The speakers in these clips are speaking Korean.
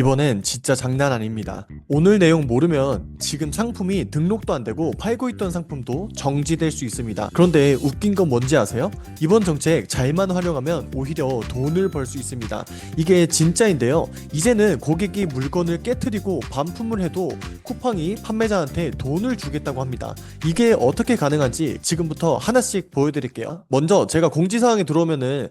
이번엔 진짜 장난 아닙니다. 오늘 내용 모르면 지금 상품이 등록도 안 되고 팔고 있던 상품도 정지될 수 있습니다. 그런데 웃긴 건 뭔지 아세요? 이번 정책 잘만 활용하면 오히려 돈을 벌 수 있습니다. 이게 진짜인데요. 이제는 고객이 물건을 깨뜨리고 반품을 해도 쿠팡이 판매자한테 돈을 주겠다고 합니다. 이게 어떻게 가능한지 지금부터 하나씩 보여드릴게요. 먼저 제가 공지사항에 들어오면은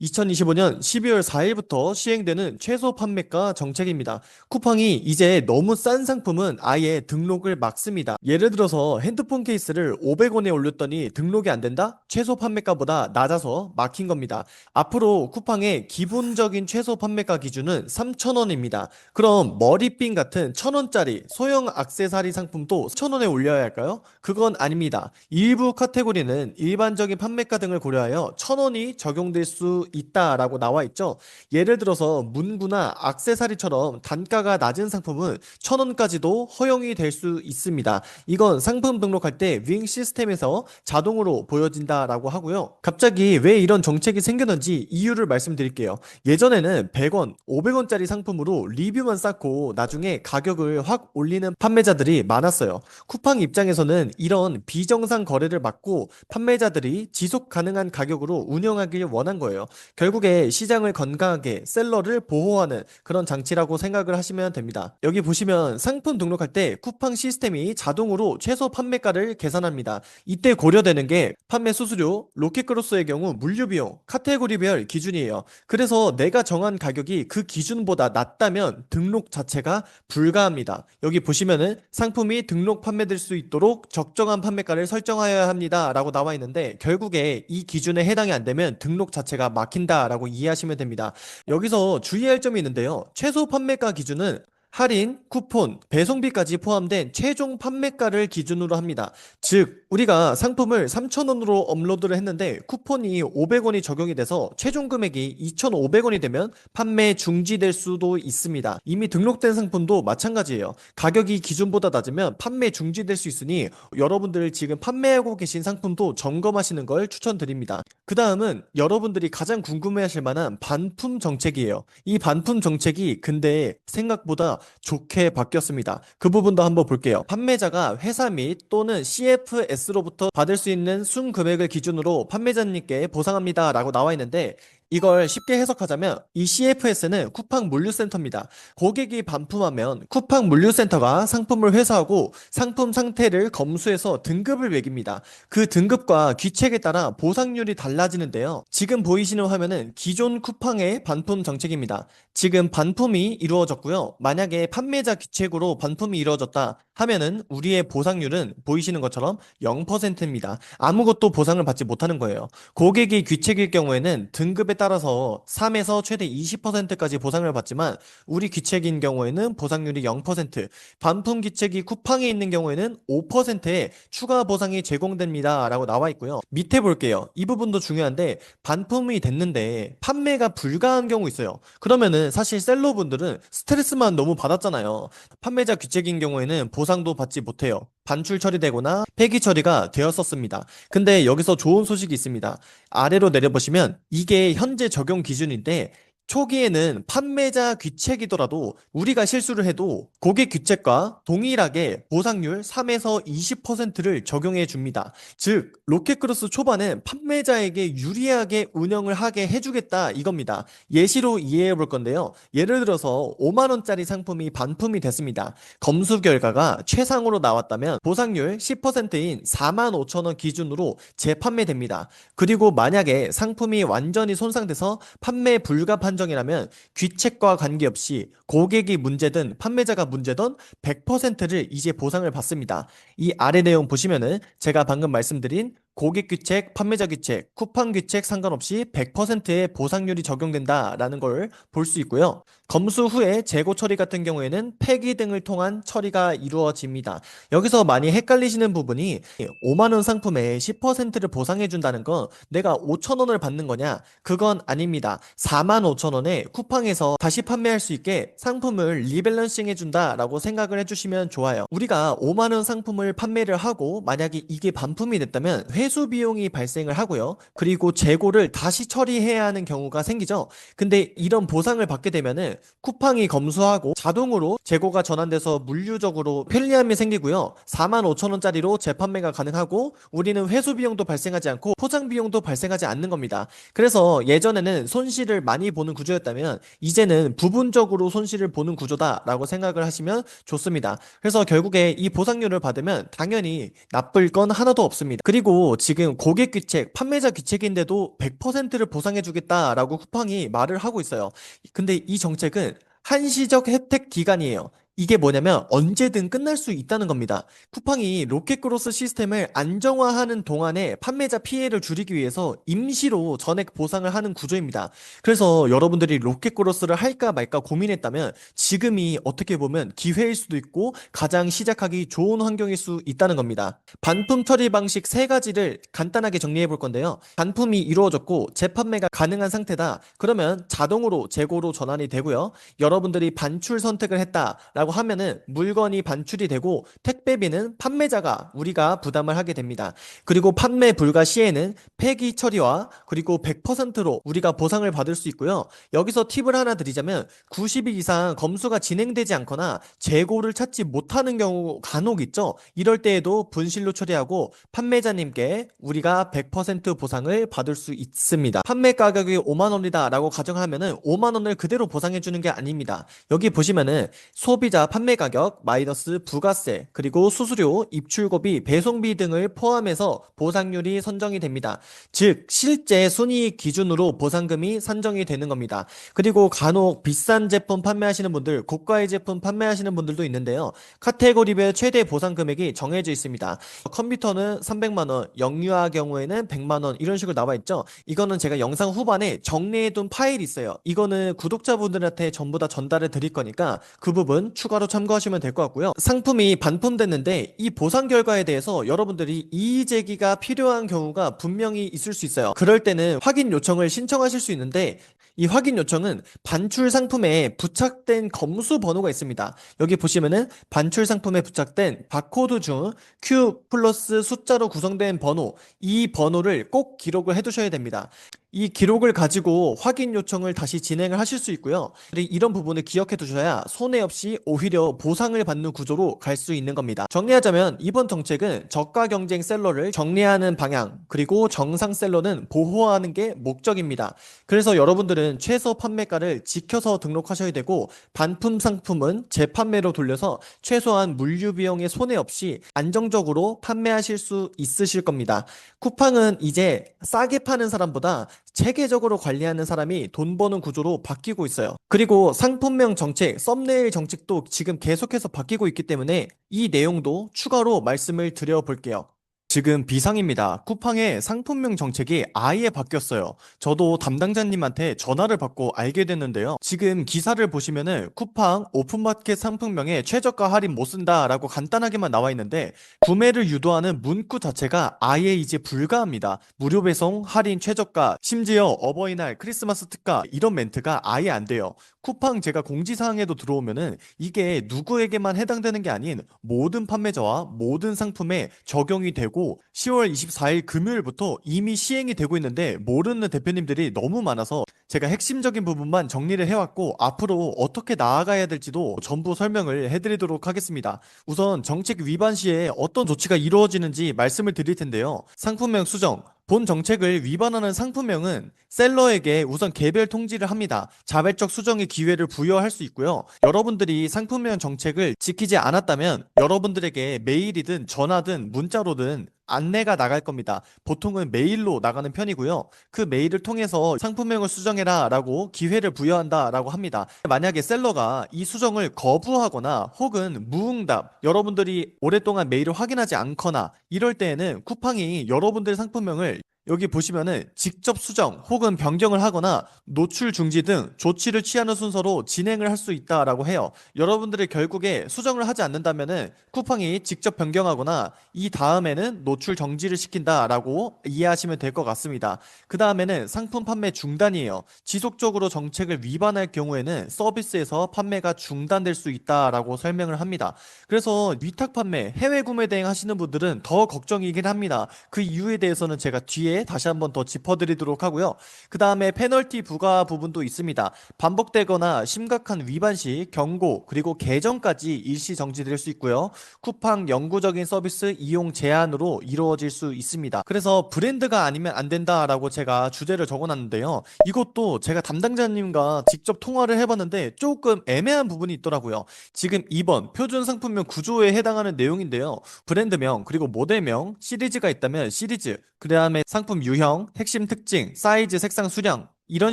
2025년 12월 4일부터 시행되는 최소 판매가 정책입니다. 쿠팡이 이제 너무 싼 상품은 아예 등록을 막습니다. 예를 들어서 핸드폰 케이스를 500원에 올렸더니 등록이 안 된다? 최소 판매가보다 낮아서 막힌 겁니다. 앞으로 쿠팡의 기본적인 최소 판매가 기준은 3,000원입니다. 그럼 머리핀 같은 1,000원짜리 소형 액세서리 상품도 1,000원에 올려야 할까요? 그건 아닙니다. 일부 카테고리는 일반적인 판매가 등을 고려하여 1,000원이 적용될 수 있다라고 나와 있죠. 예를 들어서 문구나 액세서리처럼 단가가 낮은 상품은 1,000원까지도 허용이 될 수 있습니다. 이건 상품 등록할 때 윙 시스템에서 자동으로 보여진다라고 하고요. 갑자기 왜 이런 정책이 생겼는지 이유를 말씀드릴게요. 예전에는 100원, 500원짜리 상품으로 리뷰만 쌓고 나중에 가격을 확 올리는 판매자들이 많았어요. 쿠팡 입장에서는 이런 비정상 거래를 막고 판매자들이 지속 가능한 가격으로 운영하길 원한 거예요. 결국에 시장을 건강하게 셀러를 보호하는 그런 장치라고 생각을 하시면 됩니다. 여기 보시면 상품 등록할 때 쿠팡 시스템이 자동으로 최소 판매가를 계산합니다. 이때 고려되는 게 판매 수수료, 로켓크로스의 경우 물류 비용, 카테고리별 기준이에요. 그래서 내가 정한 가격이 그 기준보다 낮다면 등록 자체가 불가합니다. 여기 보시면은 상품이 등록 판매될 수 있도록 적정한 판매가를 설정하여야 합니다. 라고 나와 있는데 결국에 이 기준에 해당이 안 되면 등록 자체가 막 힌다라고 이해하시면 됩니다. 여기서 주의할 점이 있는데요. 최소 판매가 기준은 할인, 쿠폰, 배송비까지 포함된 최종 판매가를 기준으로 합니다. 즉, 우리가 상품을 3,000원으로 업로드를 했는데 쿠폰이 500원이 적용이 돼서 최종 금액이 2,500원이 되면 판매 중지될 수도 있습니다. 이미 등록된 상품도 마찬가지예요. 가격이 기준보다 낮으면 판매 중지될 수 있으니 여러분들 지금 판매하고 계신 상품도 점검하시는 걸 추천드립니다. 그 다음은 여러분들이 가장 궁금해하실 만한 반품 정책이에요. 이 반품 정책이 근데 생각보다 좋게 바뀌었습니다. 그 부분도 한번 볼게요. 판매자가 회사 및 또는 CFS로부터 받을 수 있는 순 금액을 기준으로 판매자님께 보상합니다. 라고 나와 있는데 이걸 쉽게 해석하자면 이 CFS는 쿠팡 물류센터입니다. 고객이 반품하면 쿠팡 물류센터가 상품을 회수하고 상품 상태를 검수해서 등급을 매깁니다. 그 등급과 귀책에 따라 보상률이 달라지는데요. 지금 보이시는 화면은 기존 쿠팡의 반품 정책입니다. 지금 반품이 이루어졌고요. 만약에 판매자 귀책으로 반품이 이루어졌다 하면은 우리의 보상률은 보이시는 것처럼 0%입니다. 아무것도 보상을 받지 못하는 거예요. 고객이 귀책일 경우에는 등급에 따라서 3에서 최대 20%까지 보상을 받지만 우리 귀책인 경우에는 보상률이 0%, 반품 귀책이 쿠팡에 있는 경우에는 5%의 추가 보상이 제공됩니다. 라고 나와 있고요. 밑에 볼게요. 이 부분도 중요한데 반품이 됐는데 판매가 불가한 경우 있어요. 그러면은 사실 셀러분들은 스트레스만 너무 받았잖아요. 판매자 귀책인 경우에는 보상도 받지 못해요. 반출 처리되거나 폐기 처리가 되었었습니다. 근데 여기서 좋은 소식이 있습니다. 아래로 내려보시면 이게 현재 적용 기준인데 초기에는 판매자 귀책이더라도 우리가 실수를 해도 고객 귀책과 동일하게 보상률 3에서 20%를 적용해 줍니다. 즉, 로켓크로스 초반은 판매자에게 유리하게 운영을 하게 해주겠다 이겁니다. 예시로 이해해 볼 건데요. 예를 들어서 5만원짜리 상품이 반품이 됐습니다. 검수 결과가 최상으로 나왔다면 보상률 10%인 4만 5천원 기준으로 재판매됩니다. 그리고 만약에 상품이 완전히 손상돼서 판매 불가 판정 이라면 귀책과 관계없이 고객이 문제든 판매자가 문제든 100%를 이제 보상을 받습니다. 이 아래 내용 보시면은 제가 방금 말씀드린 고객 귀책, 판매자 귀책, 쿠팡 귀책 상관없이 100%의 보상률이 적용된다라는 걸 볼 수 있고요. 검수 후에 재고 처리 같은 경우에는 폐기 등을 통한 처리가 이루어집니다. 여기서 많이 헷갈리시는 부분이 5만 원 상품에 10%를 보상해 준다는 건 내가 5천 원을 받는 거냐? 그건 아닙니다. 4만 5천 원에 쿠팡에서 다시 판매할 수 있게 상품을 리밸런싱 해 준다라고 생각을 해 주시면 좋아요. 우리가 5만 원 상품을 판매를 하고 만약에 이게 반품이 됐다면 회수 회수 비용이 발생을 하고요. 그리고 재고를 다시 처리해야 하는 경우가 생기죠. 근데 이런 보상을 받게 되면은 쿠팡이 검수하고 자동으로 재고가 전환돼서 물류적으로 편리함이 생기고요. 4만 5천 원짜리로 재판매가 가능하고 우리는 회수 비용도 발생하지 않고 포장 비용도 발생하지 않는 겁니다. 그래서 예전에는 손실을 많이 보는 구조였다면 이제는 부분적으로 손실을 보는 구조다라고 생각을 하시면 좋습니다. 그래서 결국에 이 보상료를 받으면 당연히 나쁠 건 하나도 없습니다. 그리고 지금 고객 귀책, 판매자 귀책인데도 100%를 보상해 주겠다라고 쿠팡이 말을 하고 있어요. 근데 이 정책은 한시적 혜택 기간이에요. 이게 뭐냐면 언제든 끝날 수 있다는 겁니다. 쿠팡이 로켓크로스 시스템을 안정화하는 동안에 판매자 피해를 줄이기 위해서 임시로 전액 보상을 하는 구조입니다. 그래서 여러분들이 로켓크로스를 할까 말까 고민했다면 지금이 어떻게 보면 기회일 수도 있고 가장 시작하기 좋은 환경일 수 있다는 겁니다. 반품 처리 방식 세 가지를 간단하게 정리해 볼 건데요. 반품이 이루어졌고 재판매가 가능한 상태다. 그러면 자동으로 재고로 전환이 되고요. 여러분들이 반출 선택을 했다라고 하면은 물건이 반출이 되고 택배비는 판매자가 우리가 부담을 하게 됩니다. 그리고 판매 불가 시에는 폐기 처리와 그리고 100%로 우리가 보상을 받을 수 있고요. 여기서 팁을 하나 드리자면 90일 이상 검수가 진행되지 않거나 재고를 찾지 못하는 경우 간혹 있죠. 이럴 때에도 분실로 처리하고 판매자님께 우리가 100% 보상을 받을 수 있습니다. 판매 가격이 5만 원이다라고 가정하면은 5만 원을 그대로 보상해 주는 게 아닙니다. 여기 보시면은 소비자 판매 가격 마이너스 부가세 그리고 수수료, 입출고비, 배송비 등을 포함해서 보상률이 선정이 됩니다. 즉 실제 순이익 기준으로 보상금이 산정이 되는 겁니다. 그리고 간혹 비싼 제품 판매하시는 분들, 고가의 제품 판매하시는 분들도 있는데요. 카테고리별 최대 보상 금액이 정해져 있습니다. 컴퓨터는 300만 원, 영유아 경우에는 100만 원 이런 식으로 나와 있죠. 이거는 제가 영상 후반에 정리해 둔 파일이 있어요. 이거는 구독자분들한테 전부 다 전달을 드릴 거니까 그 부분 추가 로 참고하시면 될 것 같고요. 상품이 반품됐는데 이 보상 결과에 대해서 여러분들이 이의 제기가 필요한 경우가 분명히 있을 수 있어요. 그럴 때는 확인 요청을 신청하실 수 있는데 이 확인 요청은 반출 상품에 부착된 검수 번호가 있습니다. 여기 보시면은 반출 상품에 부착된 바코드 중 Q 플러스 숫자로 구성된 번호, 이 번호를 꼭 기록을 해 두셔야 됩니다. 이 기록을 가지고 확인 요청을 다시 진행을 하실 수 있고요. 이런 부분을 기억해 두셔야 손해 없이 오히려 보상을 받는 구조로 갈 수 있는 겁니다. 정리하자면 이번 정책은 저가 경쟁 셀러를 정리하는 방향, 그리고 정상 셀러는 보호하는 게 목적입니다. 그래서 여러분들은 최소 판매가를 지켜서 등록하셔야 되고 반품 상품은 재판매로 돌려서 최소한 물류 비용의 손해 없이 안정적으로 판매하실 수 있으실 겁니다. 쿠팡은 이제 싸게 파는 사람보다 체계적으로 관리하는 사람이 돈 버는 구조로 바뀌고 있어요. 그리고 상품명 정책, 썸네일 정책도 지금 계속해서 바뀌고 있기 때문에 이 내용도 추가로 말씀을 드려볼게요. 지금 비상입니다. 쿠팡의 상품명 정책이 아예 바뀌었어요. 저도 담당자님한테 전화를 받고 알게 됐는데요. 지금 기사를 보시면은 쿠팡 오픈마켓 상품명에 최저가 할인 못 쓴다라고 간단하게만 나와 있는데 구매를 유도하는 문구 자체가 아예 이제 불가합니다. 무료 배송, 할인 최저가, 심지어 어버이날, 크리스마스 특가 이런 멘트가 아예 안 돼요. 쿠팡 제가 공지사항에도 들어오면은 이게 누구에게만 해당되는 게 아닌 모든 판매자와 모든 상품에 적용이 되고 10월 24일 금요일부터 이미 시행이 되고 있는데 모르는 대표님들이 너무 많아서 제가 핵심적인 부분만 정리를 해왔고 앞으로 어떻게 나아가야 될지도 전부 설명을 해드리도록 하겠습니다. 우선 정책 위반 시에 어떤 조치가 이루어지는지 말씀을 드릴 텐데요. 상품명 수정, 본 정책을 위반하는 상품명은 셀러에게 우선 개별 통지를 합니다. 자발적 수정의 기회를 부여할 수 있고요. 여러분들이 상품명 정책을 지키지 않았다면 여러분들에게 메일이든 전화든 문자로든 안내가 나갈 겁니다. 보통은 메일로 나가는 편이고요. 그 메일을 통해서 상품명을 수정해라 라고 기회를 부여한다 라고 합니다. 만약에 셀러가 이 수정을 거부하거나 혹은 무응답, 여러분들이 오랫동안 메일을 확인하지 않거나 이럴 때에는 쿠팡이 여러분들 상품명을 여기 보시면은 직접 수정 혹은 변경을 하거나 노출 중지 등 조치를 취하는 순서로 진행을 할 수 있다라고 해요. 여러분들이 결국에 수정을 하지 않는다면은 쿠팡이 직접 변경하거나 이 다음에는 노출 정지를 시킨다라고 이해하시면 될 것 같습니다. 그 다음에는 상품 판매 중단이에요. 지속적으로 정책을 위반할 경우에는 서비스에서 판매가 중단될 수 있다라고 설명을 합니다. 그래서 위탁 판매, 해외 구매 대행 하시는 분들은 더 걱정이긴 합니다. 그 이유에 대해서는 제가 뒤에 다시 한번 더 짚어드리도록 하고요. 그 다음에 페널티 부과 부분도 있습니다. 반복되거나 심각한 위반 시 경고 그리고 개정까지 일시 정지될 수 있고요. 쿠팡 영구적인 서비스 이용 제한으로 이루어질 수 있습니다. 그래서 브랜드가 아니면 안 된다라고 제가 주제를 적어놨는데요. 이것도 제가 담당자님과 직접 통화를 해봤는데 조금 애매한 부분이 있더라고요. 지금 2번 표준 상품명 구조에 해당하는 내용인데요. 브랜드명 그리고 모델명 시리즈가 있다면 시리즈 그 다음에 상품 유형 핵심 특징 사이즈 색상 수량 이런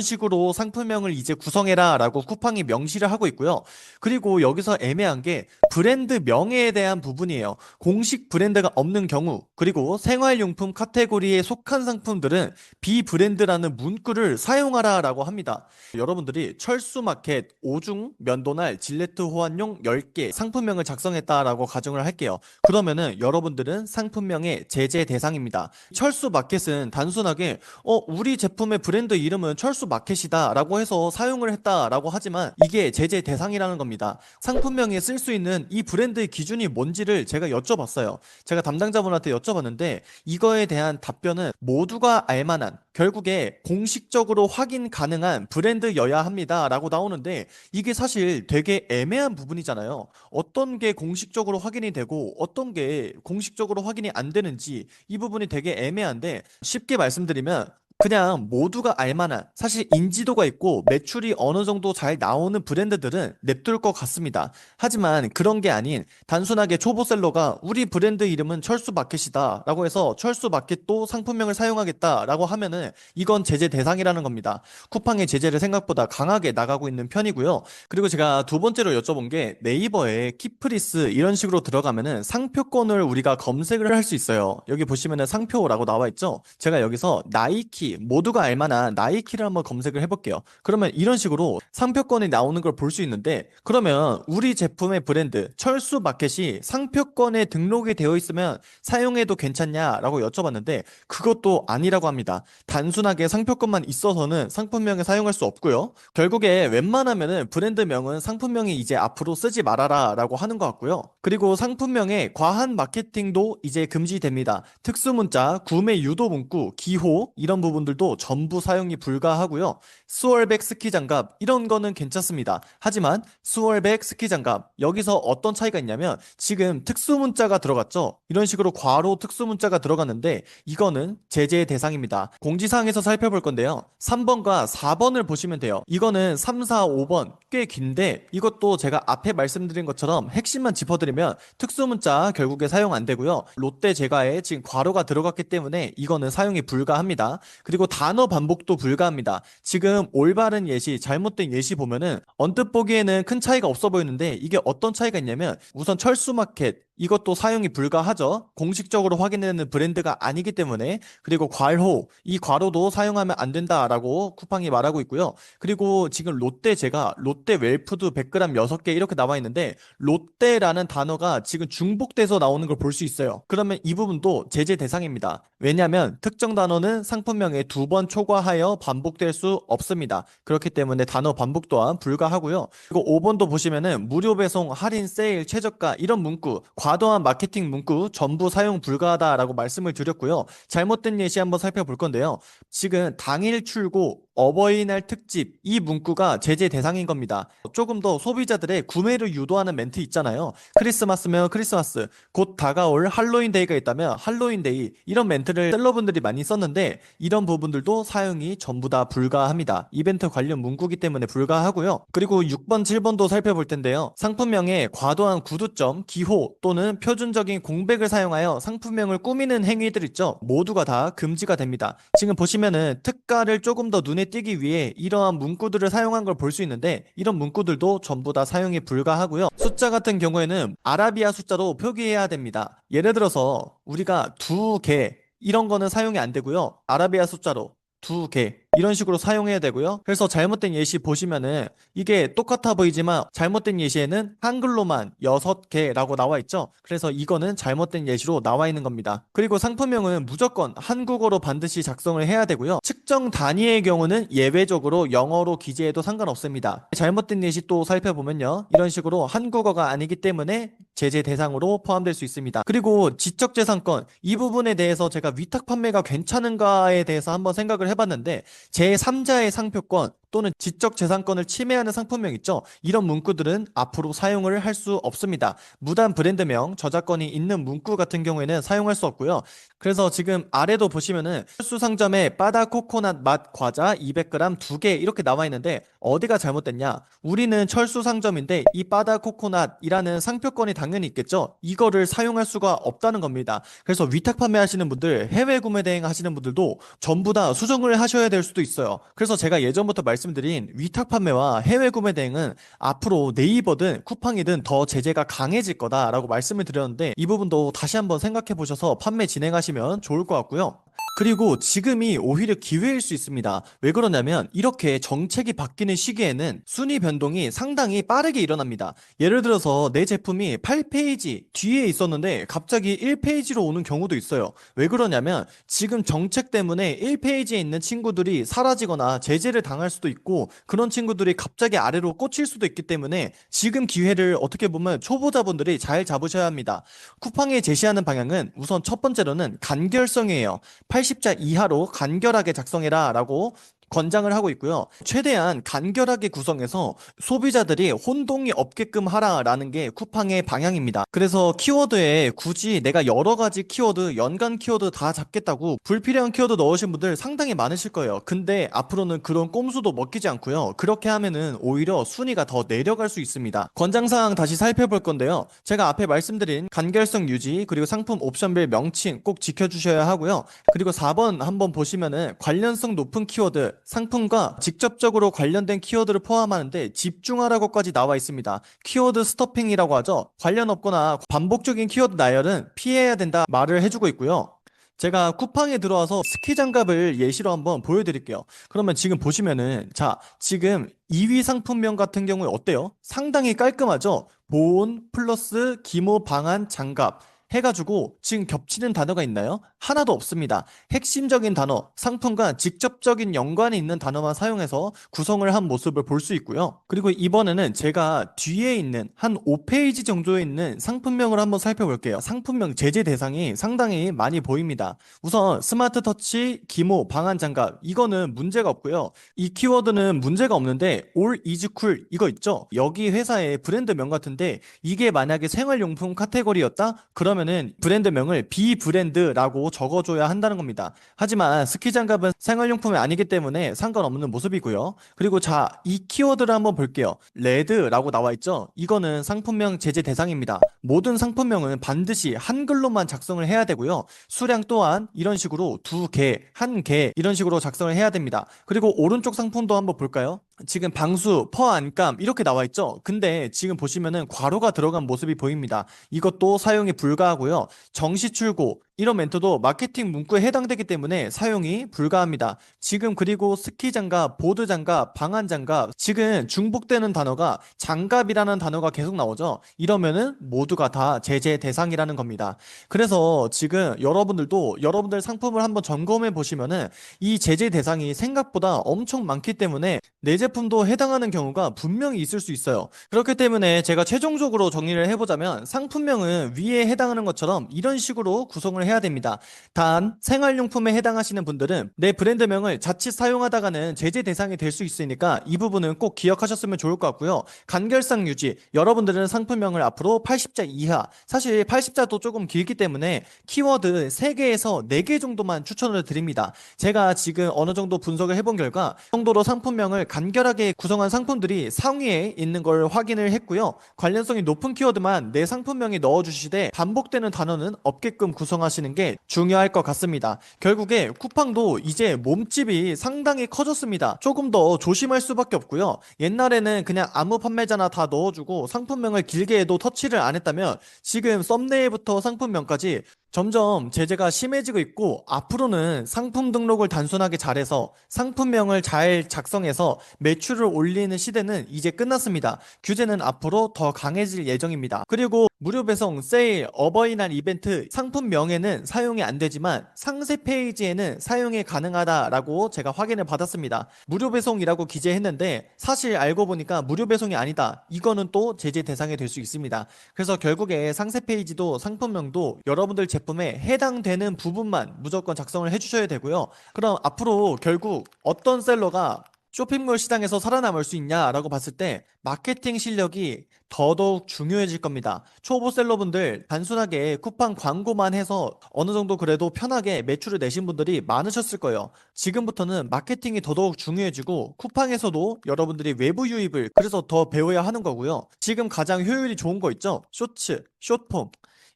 식으로 상품명을 이제 구성해라 라고 쿠팡이 명시를 하고 있고요. 그리고 여기서 애매한 게 브랜드 명예에 대한 부분이에요. 공식 브랜드가 없는 경우, 그리고 생활용품 카테고리에 속한 상품들은 비브랜드라는 문구를 사용하라 라고 합니다. 여러분들이 철수마켓, 오중, 면도날, 질레트 호환용 10개 상품명을 작성했다 라고 가정을 할게요. 그러면은 여러분들은 상품명의 제재 대상입니다. 철수마켓은 단순하게 어 우리 제품의 브랜드 이름은 철수 마켓이다 라고 해서 사용을 했다라고 하지만 이게 제재 대상이라는 겁니다. 상품명에 쓸 수 있는 이 브랜드의 기준이 뭔지를 제가 여쭤봤어요. 제가 담당자분한테 여쭤봤는데 이거에 대한 답변은 모두가 알만한 결국에 공식적으로 확인 가능한 브랜드여야 합니다. 라고 나오는데 이게 사실 되게 애매한 부분이잖아요. 어떤 게 공식적으로 확인이 되고 어떤 게 공식적으로 확인이 안 되는지 이 부분이 되게 애매한데 쉽게 말씀드리면 그냥 모두가 알만한 사실 인지도가 있고 매출이 어느 정도 잘 나오는 브랜드들은 냅둘 것 같습니다. 하지만 그런 게 아닌 단순하게 초보셀러가 우리 브랜드 이름은 철수마켓이다 라고 해서 철수마켓도 상품명을 사용하겠다 라고 하면은 이건 제재 대상이라는 겁니다. 쿠팡의 제재를 생각보다 강하게 나가고 있는 편이고요. 그리고 제가 두 번째로 여쭤본 게 네이버에 키프리스 이런 식으로 들어가면은 상표권을 우리가 검색을 할 수 있어요. 여기 보시면은 상표라고 나와 있죠. 제가 여기서 나이키 모두가 알만한 나이키를 한번 검색을 해볼게요. 그러면 이런 식으로 상표권이 나오는 걸 볼 수 있는데 그러면 우리 제품의 브랜드 철수 마켓이 상표권에 등록이 되어 있으면 사용해도 괜찮냐라고 여쭤봤는데 그것도 아니라고 합니다. 단순하게 상표권만 있어서는 상품명에 사용할 수 없고요. 결국에 웬만하면은 브랜드명은 상품명이 이제 앞으로 쓰지 말아라라고 하는 것 같고요. 그리고 상품명의 과한 마케팅도 이제 금지됩니다. 특수문자, 구매 유도 문구, 기호 이런 부분 들도 전부 사용이 불가하고요. 스월백 스키 장갑 이런 거는 괜찮습니다. 하지만 스월백 스키 장갑 여기서 어떤 차이가 있냐면 지금 특수 문자가 들어갔죠. 이런 식으로 괄호 특수 문자가 들어갔는데 이거는 제재 대상입니다. 공지사항에서 살펴볼 건데요. 3번과 4번을 보시면 돼요. 이거는 3, 4, 5번 꽤 긴데 이것도 제가 앞에 말씀드린 것처럼 핵심만 짚어드리면 특수 문자 결국에 사용 안 되고요. 롯데 제과에 지금 괄호가 들어갔기 때문에 이거는 사용이 불가합니다. 그리고 단어 반복도 불가합니다. 지금 올바른 예시, 잘못된 예시 보면은 언뜻 보기에는 큰 차이가 없어 보이는데 이게 어떤 차이가 있냐면 우선 철수마켓 이것도 사용이 불가하죠. 공식적으로 확인되는 브랜드가 아니기 때문에 그리고 괄호 이 괄호도 사용하면 안 된다라고 쿠팡이 말하고 있고요. 그리고 지금 롯데 제가 롯데 웰푸드 100g 6개 이렇게 나와 있는데 롯데라는 단어가 지금 중복돼서 나오는 걸 볼 수 있어요. 그러면 이 부분도 제재 대상입니다. 왜냐하면 특정 단어는 상품명에 두 번 초과하여 반복될 수 없습니다. 그렇기 때문에 단어 반복 또한 불가하고요. 그리고 5번도 보시면은 무료 배송, 할인, 세일, 최저가 이런 문구, 과 도한 마케팅 문구 전부 사용 불가하다라고 말씀을 드렸고요. 잘못된 예시 한번 살펴볼 건데요. 지금 당일 출고 어버이날 특집 이 문구가 제재 대상인 겁니다. 조금 더 소비자들의 구매를 유도하는 멘트 있잖아요. 크리스마스면 크리스마스, 곧 다가올 할로윈 데이가 있다면 할로윈 데이 이런 멘트를 셀러분들이 많이 썼는데 이런 부분들도 사용이 전부 다 불가합니다. 이벤트 관련 문구기 때문에 불가하고요. 그리고 6번, 7번도 살펴볼 텐데요. 상품명에 과도한 구두점, 기호 또는 표준적인 공백을 사용하여 상품명을 꾸미는 행위들 있죠. 모두가 다 금지가 됩니다. 지금 보시면은 특가를 조금 더 눈에 띄기 위해 이러한 문구들을 사용한 걸 볼 수 있는데 이런 문구들도 전부 다 사용이 불가하고요. 숫자 같은 경우에는 아라비아 숫자로 표기해야 됩니다. 예를 들어서 우리가 두 개, 이런 거는 사용이 안 되고요. 아라비아 숫자로 두 개 이런 식으로 사용해야 되고요. 그래서 잘못된 예시 보시면은 이게 똑같아 보이지만 잘못된 예시에는 한글로만 여섯 개라고 나와 있죠. 그래서 이거는 잘못된 예시로 나와 있는 겁니다. 그리고 상품명은 무조건 한국어로 반드시 작성을 해야 되고요. 측정 단위의 경우는 예외적으로 영어로 기재해도 상관없습니다. 잘못된 예시 또 살펴보면요. 이런 식으로 한국어가 아니기 때문에 제재 대상으로 포함될 수 있습니다. 그리고 지적재산권 이 부분에 대해서 제가 위탁 판매가 괜찮은가에 대해서 한번 생각을 해봤는데 제3자의 상표권 또는 지적 재산권을 침해하는 상품명 있죠. 이런 문구들은 앞으로 사용을 할 수 없습니다. 무단 브랜드명, 저작권이 있는 문구 같은 경우에는 사용할 수 없고요. 그래서 지금 아래도 보시면은 철수 상점에 바다 코코넛 맛 과자 200g 두개 이렇게 나와 있는데 어디가 잘못됐냐? 우리는 철수 상점인데 이 바다 코코넛이라는 상표권이 당연히 있겠죠. 이거를 사용할 수가 없다는 겁니다. 그래서 위탁 판매하시는 분들, 해외 구매 대행 하시는 분들도 전부 다 수정을 하셔야 될 수도 있어요. 그래서 제가 예전부터 말씀 드린 위탁 판매와 해외 구매 대행은 앞으로 네이버든 쿠팡이든 더 제재가 강해질 거다라고 말씀을 드렸는데 이 부분도 다시 한번 생각해 보셔서 판매 진행하시면 좋을 것 같고요. 그리고 지금이 오히려 기회일 수 있습니다. 왜 그러냐면 이렇게 정책이 바뀌는 시기에는 순위 변동이 상당히 빠르게 일어납니다. 예를 들어서 내 제품이 8페이지 뒤에 있었는데 갑자기 1페이지로 오는 경우도 있어요. 왜 그러냐면 지금 정책 때문에 1페이지에 있는 친구들이 사라지거나 제재를 당할 수도 있고 그런 친구들이 갑자기 아래로 꽂힐 수도 있기 때문에 지금 기회를 어떻게 보면 초보자분들이 잘 잡으셔야 합니다. 쿠팡이 제시하는 방향은 우선 첫 번째로는 간결성이에요. 80자 이하로 간결하게 작성해라 라고 권장을 하고 있고요. 최대한 간결하게 구성해서 소비자들이 혼동이 없게끔 하라라는 게 쿠팡의 방향입니다. 그래서 키워드에 굳이 내가 여러 가지 키워드, 연관 키워드 다 잡겠다고 불필요한 키워드 넣으신 분들 상당히 많으실 거예요. 근데 앞으로는 그런 꼼수도 먹히지 않고요. 그렇게 하면은 오히려 순위가 더 내려갈 수 있습니다. 권장사항 다시 살펴볼 건데요. 제가 앞에 말씀드린 간결성 유지 그리고 상품 옵션별 명칭 꼭 지켜주셔야 하고요. 그리고 4번 한번 보시면은 관련성 높은 키워드 상품과 직접적으로 관련된 키워드를 포함하는데 집중하라고까지 나와 있습니다. 키워드 스토핑이라고 하죠. 관련 없거나 반복적인 키워드 나열은 피해야 된다 말을 해주고 있고요. 제가 쿠팡에 들어와서 스키 장갑을 예시로 한번 보여드릴게요. 그러면 지금 보시면은 자 지금 2위 상품명 같은 경우에 어때요? 상당히 깔끔하죠? 보온 플러스 기모 방한 장갑 해가지고 지금 겹치는 단어가 있나요? 하나도 없습니다. 핵심적인 단어, 상품과 직접적인 연관이 있는 단어만 사용해서 구성을 한 모습을 볼 수 있고요. 그리고 이번에는 제가 뒤에 있는 한 5페이지 정도에 있는 상품명을 한번 살펴볼게요. 상품명 제재 대상이 상당히 많이 보입니다. 우선 스마트 터치, 기모, 방한 장갑 이거는 문제가 없고요. 이 키워드는 문제가 없는데 올 이즈쿨 이거 있죠? 여기 회사의 브랜드명 같은데 이게 만약에 생활용품 카테고리였다? 그러면 은 브랜드명을 비브랜드라고 적어줘야 한다는 겁니다. 하지만 스키 장갑은 생활용품이 아니기 때문에 상관없는 모습이고요. 그리고 자, 이 키워드를 한번 볼게요. 레드라고 나와 있죠? 이거는 상품명 제재 대상입니다. 모든 상품명은 반드시 한글로만 작성을 해야 되고요. 수량 또한 이런 식으로 두 개, 한 개 이런 식으로 작성을 해야 됩니다. 그리고 오른쪽 상품도 한번 볼까요? 지금 방수, 퍼 안감 이렇게 나와 있죠? 근데 지금 보시면은 괄호가 들어간 모습이 보입니다. 이것도 사용이 불가하고요. 정시 출고 이런 멘트도 마케팅 문구에 해당되기 때문에 사용이 불가합니다. 지금 그리고 스키 장갑, 보드 장갑, 방한 장갑 지금 중복되는 단어가 장갑이라는 단어가 계속 나오죠. 이러면은 모두가 다 제재 대상이라는 겁니다. 그래서 지금 여러분들도 여러분들 상품을 한번 점검해 보시면은 이 제재 대상이 생각보다 엄청 많기 때문에 내 제품도 해당하는 경우가 분명히 있을 수 있어요. 그렇기 때문에 제가 최종적으로 정리를 해보자면 상품명은 위에 해당하는 것처럼 이런 식으로 구성을 해야 됩니다. 단 생활용품에 해당하시는 분들은 내 브랜드명을 자칫 사용하다가는 제재 대상이 될 수 있으니까 이 부분은 꼭 기억하셨으면 좋을 것 같고요. 간결성 유지. 여러분들은 상품명을 앞으로 80자 이하. 사실 80자도 조금 길기 때문에 키워드 3개에서 4개 정도만 추천을 드립니다. 제가 지금 어느 정도 분석을 해본 결과 이 정도로 상품명을 간결하게 구성한 상품들이 상위에 있는 걸 확인을 했고요. 관련성이 높은 키워드만 내 상품명에 넣어주시되 반복되는 단어는 없게끔 구성하시 는 게 중요할 것 같습니다. 결국에 쿠팡도 이제 몸집이 상당히 커졌습니다. 조금 더 조심할 수밖에 없고요. 옛날에는 그냥 아무 판매자나 다 넣어주고 상품명을 길게 해도 터치를 안 했다면 지금 썸네일부터 상품명까지 점점 제재가 심해지고 있고 앞으로는 상품 등록을 단순하게 잘해서 상품명을 잘 작성해서 매출을 올리는 시대는 이제 끝났습니다. 규제는 앞으로 더 강해질 예정입니다. 그리고 무료 배송, 세일, 어버이날 이벤트 상품명에는 사용이 안 되지만 상세 페이지에는 사용이 가능하다라고 제가 확인을 받았습니다. 무료 배송이라고 기재했는데 사실 알고 보니까 무료 배송이 아니다. 이거는 또 제재 대상이 될 수 있습니다. 그래서 결국에 상세 페이지도 상품명도 여러분들 제 품에 해당되는 부분만 무조건 작성을 해주셔야 되고요. 그럼 앞으로 결국 어떤 셀러가 쇼핑몰 시장에서 살아남을 수 있냐라고 봤을 때 마케팅 실력이 더더욱 중요해질 겁니다. 초보 셀러분들 단순하게 쿠팡 광고만 해서 어느 정도 그래도 편하게 매출을 내신 분들이 많으셨을 거예요. 지금부터는 마케팅이 더더욱 중요해지고 쿠팡에서도 여러분들이 외부 유입을 그래서 더 배워야 하는 거고요. 지금 가장 효율이 좋은 거 있죠? 쇼츠, 숏폼.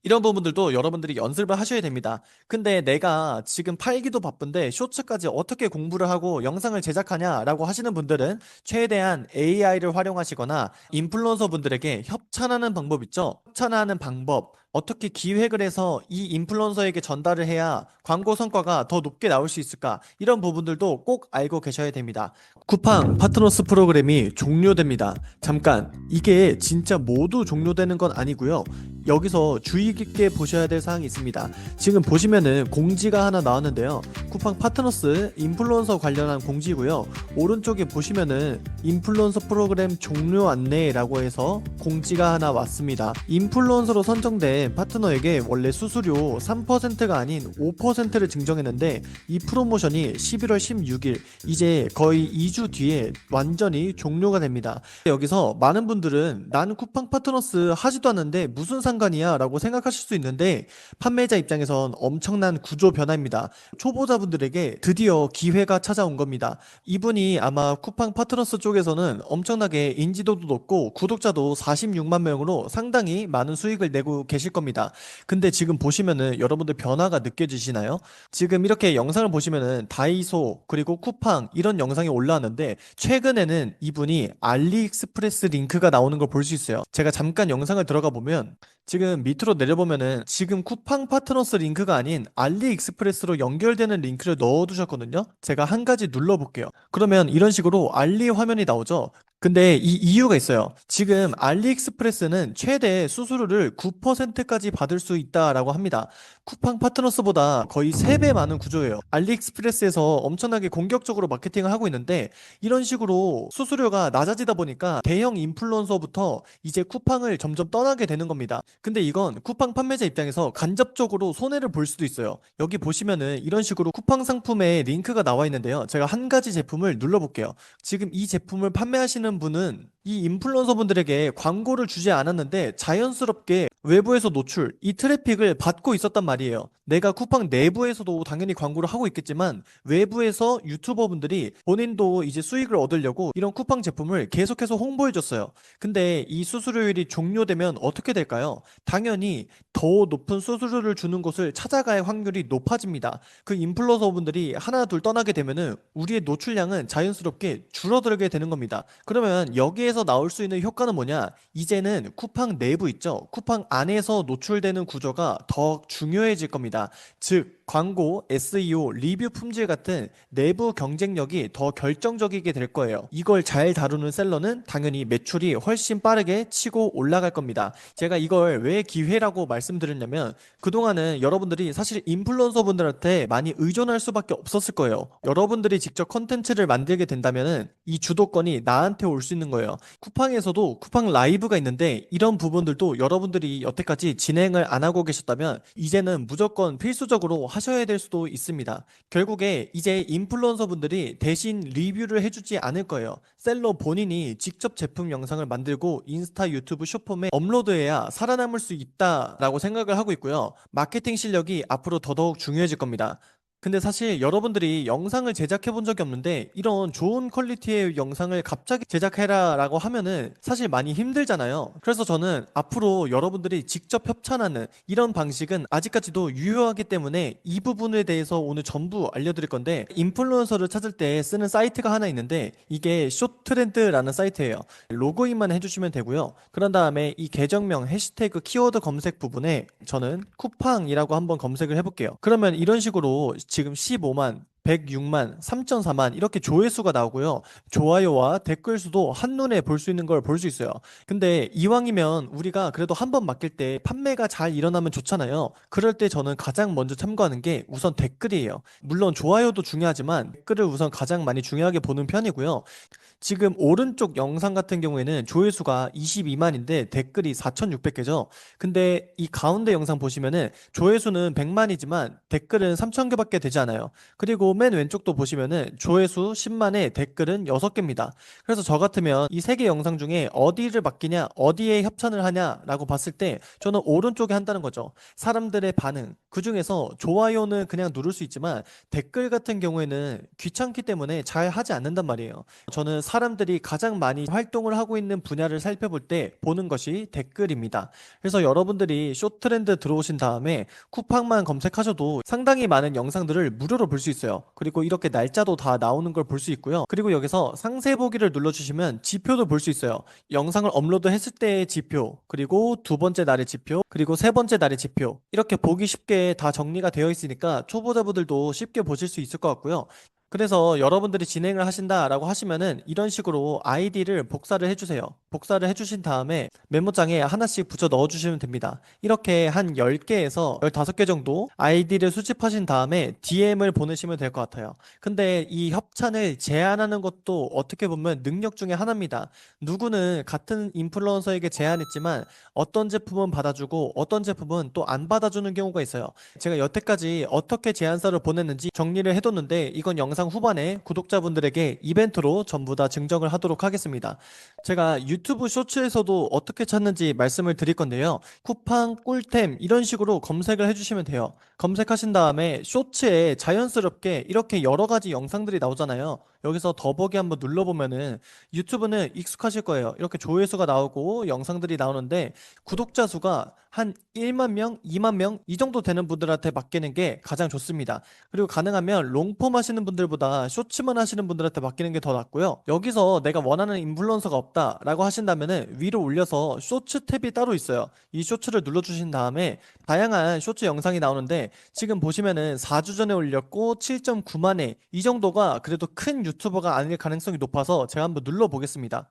이런 부분들도 여러분들이 연습을 하셔야 됩니다. 근데 내가 지금 팔기도 바쁜데 쇼츠까지 어떻게 공부를 하고 영상을 제작하냐라고 하시는 분들은 최대한 AI를 활용하시거나 인플루언서 분들에게 협찬하는 방법 있죠? 협찬하는 방법. 어떻게 기획을 해서 이 인플루언서에게 전달을 해야 광고 성과가 더 높게 나올 수 있을까? 이런 부분들도 꼭 알고 계셔야 됩니다. 쿠팡 파트너스 프로그램이 종료됩니다. 잠깐, 이게 진짜 모두 종료되는 건 아니고요. 여기서 주의 깊게 보셔야 될 사항이 있습니다. 지금 보시면은 공지가 하나 나왔는데요. 쿠팡 파트너스 인플루언서 관련한 공지고요. 오른쪽에 보시면은 인플루언서 프로그램 종료 안내라고 해서 공지가 하나 왔습니다. 인플루언서로 선정된 파트너에게 원래 수수료 3%가 아닌 5%를 증정했는데 이 프로모션이 11월 16일 이제 거의 2주 뒤에 완전히 종료가 됩니다. 여기서 많은 분들은 나는 쿠팡 파트너스 하지도 않는데 무슨 상 관이야 라고 생각하실 수 있는데 판매자 입장에선 엄청난 구조 변화입니다. 초보자분들에게 드디어 기회가 찾아온 겁니다. 이분이 아마 쿠팡 파트너스 쪽에서는 엄청나게 인지도도 높고 구독자도 46만 명으로 상당히 많은 수익을 내고 계실 겁니다. 근데 지금 보시면은 여러분들 변화가 느껴지시나요? 지금 이렇게 영상을 보시면은 다이소 그리고 쿠팡 이런 영상이 올라왔는데 최근에는 이분이 알리익스프레스 링크가 나오는 걸 볼 수 있어요. 제가 잠깐 영상을 들어가 보면 지금 밑으로 내려보면은 지금 쿠팡 파트너스 링크가 아닌 알리익스프레스로 연결되는 링크를 넣어두셨거든요. 제가 한 가지 눌러볼게요. 그러면 이런 식으로 알리 화면이 나오죠. 근데 이 이유가 있어요. 지금 알리익스프레스는 최대 수수료를 9%까지 받을 수 있다라고 합니다. 쿠팡 파트너스보다 거의 3배 많은 구조예요. 알리익스프레스에서 엄청나게 공격적으로 마케팅을 하고 있는데 이런 식으로 수수료가 낮아지다 보니까 대형 인플루언서부터 이제 쿠팡을 점점 떠나게 되는 겁니다. 근데 이건 쿠팡 판매자 입장에서 간접적으로 손해를 볼 수도 있어요. 여기 보시면은 이런 식으로 쿠팡 상품에 링크가 나와 있는데요. 제가 한 가지 제품을 눌러볼게요. 지금 이 제품을 판매하시는 분은 이 인플루언서 분들에게 광고를 주지 않았는데 자연스럽게 외부에서 노출, 이 트래픽을 받고 있었단 말이에요. 내가 쿠팡 내부에서도 당연히 광고를 하고 있겠지만 외부에서 유튜버 분들이 본인도 이제 수익을 얻으려고 이런 쿠팡 제품을 계속해서 홍보해줬어요. 근데 이 수수료율이 종료되면 어떻게 될까요? 당연히 더 높은 수수료를 주는 곳을 찾아갈 확률이 높아집니다. 그 인플루언서 분들이 하나 둘 떠나게 되면은 우리의 노출량은 자연스럽게 줄어들게 되는 겁니다. 그러면 여기에서 나올 수 있는 효과는 뭐냐? 이제는 쿠팡 내부 있죠. 쿠팡 안에서 노출되는 구조가 더 중요해질 겁니다. 즉 광고, SEO, 리뷰 품질 같은 내부 경쟁력이 더 결정적이게 될 거예요. 이걸 잘 다루는 셀러는 당연히 매출이 훨씬 빠르게 치고 올라갈 겁니다. 제가 이걸 왜 기회라고 말씀드렸냐면 그동안은 여러분들이 사실 인플루언서 분들한테 많이 의존할 수밖에 없었을 거예요. 여러분들이 직접 컨텐츠를 만들게 된다면은 이 주도권이 나한테 올 수 있는 거예요. 쿠팡에서도 쿠팡 라이브가 있는데 이런 부분들도 여러분들이 여태까지 진행을 안 하고 계셨다면 이제는 무조건 필수적으로 하 셔야 될 수도 있습니다. 결국에 이제 인플루언서 분들이 대신 리뷰를 해주지 않을 거예요. 셀러 본인이 직접 제품 영상을 만들고 인스타, 유튜브, 쇼폼에 업로드해야 살아남을 수 있다라고 생각을 하고 있고요. 마케팅 실력이 앞으로 더더욱 중요해질 겁니다. 근데 사실 여러분들이 영상을 제작해 본 적이 없는데 이런 좋은 퀄리티의 영상을 갑자기 제작해라 라고 하면은 사실 많이 힘들잖아요. 그래서 저는 앞으로 여러분들이 직접 협찬하는 이런 방식은 아직까지도 유효하기 때문에 이 부분에 대해서 오늘 전부 알려드릴 건데 인플루언서를 찾을 때 쓰는 사이트가 하나 있는데 이게 쇼트렌드라는 사이트예요. 로그인만 해주시면 되고요. 그런 다음에 이 계정명 해시태그 키워드 검색 부분에 저는 쿠팡이라고 한번 검색을 해볼게요. 그러면 이런 식으로 지금 15만 106만, 3.4만 이렇게 조회수가 나오고요. 좋아요와 댓글 수도 한눈에 볼 수 있는 걸 볼 수 있어요. 근데 이왕이면 우리가 그래도 한 번 맡길 때 판매가 잘 일어나면 좋잖아요. 그럴 때 저는 가장 먼저 참고하는 게 우선 댓글이에요. 물론 좋아요도 중요하지만 댓글을 우선 가장 많이 중요하게 보는 편이고요. 지금 오른쪽 영상 같은 경우에는 조회수가 22만인데 댓글이 4,600개죠. 근데 이 가운데 영상 보시면은 조회수는 100만이지만 댓글은 3,000개밖에 되지 않아요. 그리고 맨 왼쪽도 보시면은 조회수 10만에 댓글은 6개입니다. 그래서 저 같으면 이 세 개 영상 중에 어디를 맡기냐, 어디에 협찬을 하냐라고 봤을 때 저는 오른쪽에 한다는 거죠. 사람들의 반응. 그 중에서 좋아요는 그냥 누를 수 있지만 댓글 같은 경우에는 귀찮기 때문에 잘 하지 않는단 말이에요. 저는 사람들이 가장 많이 활동을 하고 있는 분야를 살펴볼 때 보는 것이 댓글입니다. 그래서 여러분들이 쇼트렌드 들어오신 다음에 쿠팡만 검색하셔도 상당히 많은 영상들을 무료로 볼 수 있어요. 그리고 이렇게 날짜도 다 나오는 걸 볼 수 있고요. 그리고 여기서 상세 보기를 눌러주시면 지표도 볼 수 있어요. 영상을 업로드 했을 때의 지표, 그리고 두 번째 날의 지표, 그리고 세 번째 날의 지표. 이렇게 보기 쉽게 다 정리가 되어 있으니까 초보자분들도 쉽게 보실 수 있을 것 같고요. 그래서 여러분들이 진행을 하신다라고 하시면은 이런 식으로 아이디를 복사를 해주세요. 복사를 해주신 다음에 메모장에 하나씩 붙여 넣어주시면 됩니다. 이렇게 한 10개에서 15개 정도 아이디를 수집하신 다음에 DM을 보내시면 될 것 같아요. 근데 이 협찬을 제안하는 것도 어떻게 보면 능력 중에 하나입니다. 누구는 같은 인플루언서에게 제안했지만 어떤 제품은 받아주고 어떤 제품은 또 안 받아주는 경우가 있어요. 제가 여태까지 어떻게 제안서를 보냈는지 정리를 해뒀는데 이건 영상 후반에 구독자분들에게 이벤트로 전부 다 증정을 하도록 하겠습니다. 제가 유튜브 쇼츠에서도 어떻게 찾는지 말씀을 드릴 건데요. 쿠팡, 꿀템 이런 식으로 검색을 해주시면 돼요. 검색하신 다음에 쇼츠에 자연스럽게 이렇게 여러 가지 영상들이 나오잖아요. 여기서 더보기 한번 눌러보면은 유튜브는 익숙하실 거예요. 이렇게 조회수가 나오고 영상들이 나오는데 구독자 수가 한 1만 명, 2만 명 이 정도 되는 분들한테 맡기는 게 가장 좋습니다. 그리고 가능하면 롱폼 하시는 분들보다 쇼츠만 하시는 분들한테 맡기는 게 더 낫고요. 여기서 내가 원하는 인플루언서가 없다라고 하신다면은 위로 올려서 쇼츠 탭이 따로 있어요. 이 쇼츠를 눌러주신 다음에 다양한 쇼츠 영상이 나오는데 지금 보시면은 4주 전에 올렸고 7.9만회 이 정도가 그래도 큰 유튜버가 아닐 가능성이 높아서 제가 한번 눌러보겠습니다.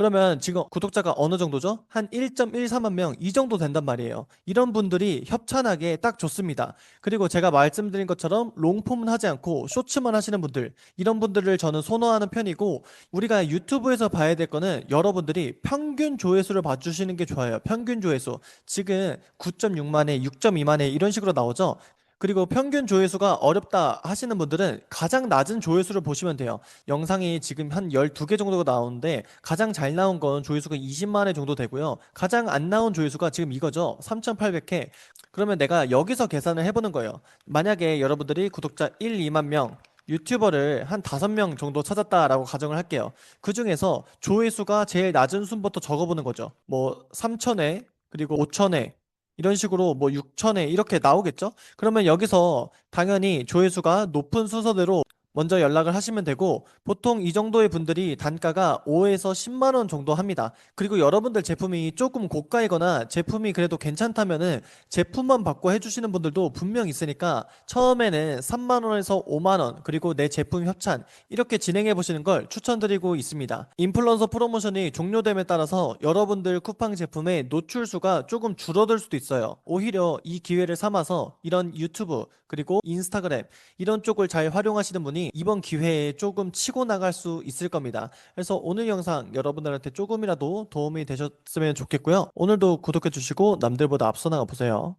그러면 지금 구독자가 어느 정도죠? 한 1.14만 명 이 정도 된단 말이에요. 이런 분들이 협찬하기에 딱 좋습니다. 그리고 제가 말씀드린 것처럼 롱폼은 하지 않고 쇼츠만 하시는 분들 이런 분들을 저는 선호하는 편이고 우리가 유튜브에서 봐야 될 거는 여러분들이 평균 조회수를 봐주시는 게 좋아요. 평균 조회수. 지금 9.6만회, 6.2만회 이런 식으로 나오죠. 그리고 평균 조회수가 어렵다 하시는 분들은 가장 낮은 조회수를 보시면 돼요. 영상이 지금 한 12개 정도가 나오는데 가장 잘 나온 건 조회수가 20만 회 정도 되고요. 가장 안 나온 조회수가 지금 이거죠. 3,800회. 그러면 내가 여기서 계산을 해보는 거예요. 만약에 여러분들이 구독자 1, 2만 명 유튜버를 한 다섯 명 정도 찾았다라고 가정을 할게요. 그 중에서 조회수가 제일 낮은 순부터 적어보는 거죠. 뭐 3,000회, 그리고 5,000회, 이런 식으로 뭐 6천회 이렇게 나오겠죠? 그러면 여기서 당연히 조회수가 높은 순서대로 먼저 연락을 하시면 되고 보통 이 정도의 분들이 단가가 5에서 10만 원 정도 합니다. 그리고 여러분들 제품이 조금 고가이거나 제품이 그래도 괜찮다면은 제품만 받고 해주시는 분들도 분명 있으니까 처음에는 3만 원에서 5만 원 그리고 내 제품 협찬 이렇게 진행해 보시는 걸 추천드리고 있습니다. 인플루언서 프로모션이 종료됨에 따라서 여러분들 쿠팡 제품의 노출수가 조금 줄어들 수도 있어요. 오히려 이 기회를 삼아서 이런 유튜브 그리고 인스타그램 이런 쪽을 잘 활용하시는 분이 이번 기회에 조금 치고 나갈 수 있을 겁니다. 그래서 오늘 영상 여러분들한테 조금이라도 도움이 되셨으면 좋겠고요. 오늘도 구독해 주시고 남들보다 앞서 나가 보세요.